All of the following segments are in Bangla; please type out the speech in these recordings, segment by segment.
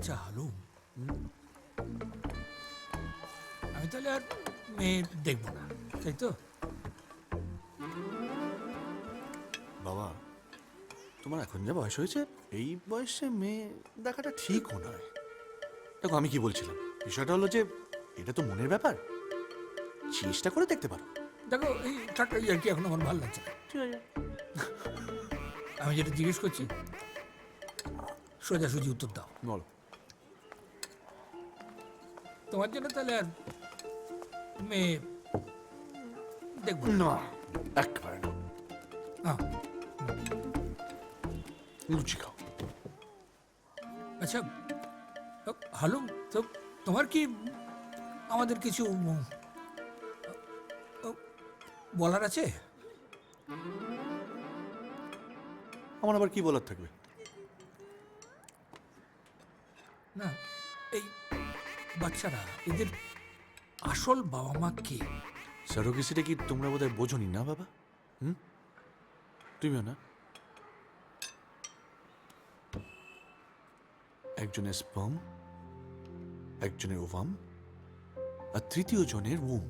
আচ্ছা হ্যালো। আমি তাহলে আর মেয়ে দেখব না তাই তো? বাবা তোমার এখন যা বয়স হয়েছে এই বয়সে মেয়ে দেখাটা ঠিকও নয়। দেখো আমি কি বলছিলাম? বিষয়টা হলো যে এটা তো মনের ব্যাপার। চেষ্টা করে দেখতে পারো। দেখো এই ঠাট্টা আর কি এখন আমার ভালো লাগছে না। আমি যেটা জিজ্ঞেস করছি সোজাসুজি উত্তর দাও। বলো। তোমার জন্য তাহলে আর মেয়ে দেখব না। না একবারে না। লুচি খাও। আচ্ছা হ্যালো তো তোমার কি আমাদের কিছু উম, আহ, বলার আছে? আমার আবার কি বলার থাকবে? না এই বাচ্চারা, এদের আসল বাবা মা কে? সারোগেসিটা কি তোমরা বোধহয় বোঝনি না, বাবা? হুম? তুমিও না? একজনের স্পম একজনের ওভাম, আর তৃতীয় জনের উম।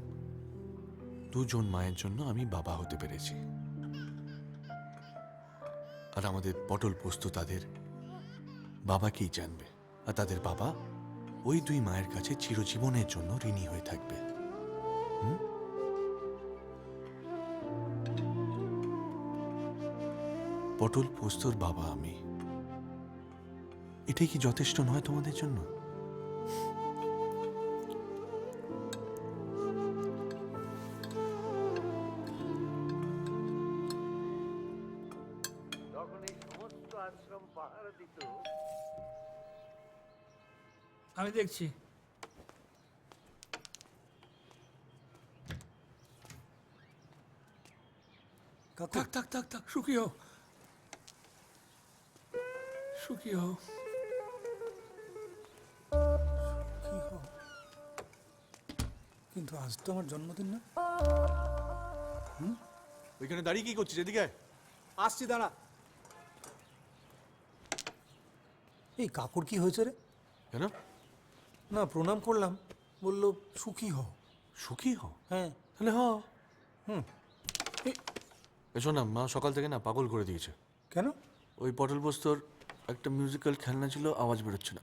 দুজন মায়ের জন্য আমি বাবা হতে পেরেছি। আর আমাদের পটল পোস্ত তাদের বাবাকেই জানবে, আর তাদের বাবা ওই দুই মায়ের কাছে চিরজীবনের জন্য ঋণী হয়ে থাকবে। পটল, পোস্তর বাবা আমি। এটাই কি যথেষ্ট নয় তোমাদের জন্য? সমস্ত আশ্রম দিত। আমি দেখছি। থাক থাক থাক থাক সুখী হও। সুখী হও। কিন্তু আজ তো আমার জন্মদিন না। ওইখানে দাঁড়িয়ে কি করছিস এদিকে? আসছি দাঁড়া। এই কাকুর কি হয়েছে রে? কেন? না প্রণাম করলাম। বলল সুখী হও। সুখী হও? হ্যাঁ। তাহলে হ হুম। এসো না মা সকাল থেকে না পাগল করে দিয়েছে। কেন? ওই পটল বস্তুর একটা মিউজিক্যাল খেলনা ছিল আওয়াজ বেরোচ্ছে না।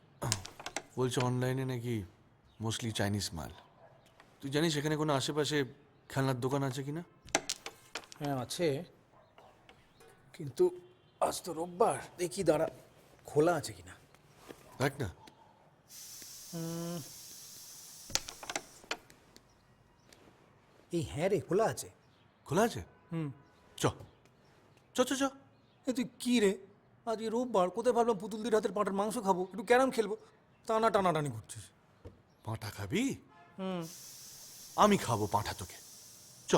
বলছে অনলাইনে নাকি মোস্টলি চাইনিজ মাল। তুই জানিস এখানে কোনো আশেপাশে খেলনার দোকান আছে কি না হ্যাঁ আছে। কিন্তু আজ তো রোববার। দেখি দাঁড়া খোলা আছে কি না দেখ না। এই হ্যাঁ রে খোলা আছে। খোলা আছে? হুম। চ চ চ চ। এ তুই কি রে? আজ এই রোববার কোথায় ভাবলাম পুতুলদির হাতের পাঁটার মাংস খাব একটু ক্যারাম খেলব। টানা টানাটানি করছিস। পাঁঠা খাবি? হুম। আমি খাব পাঁঠা তোকে। চ।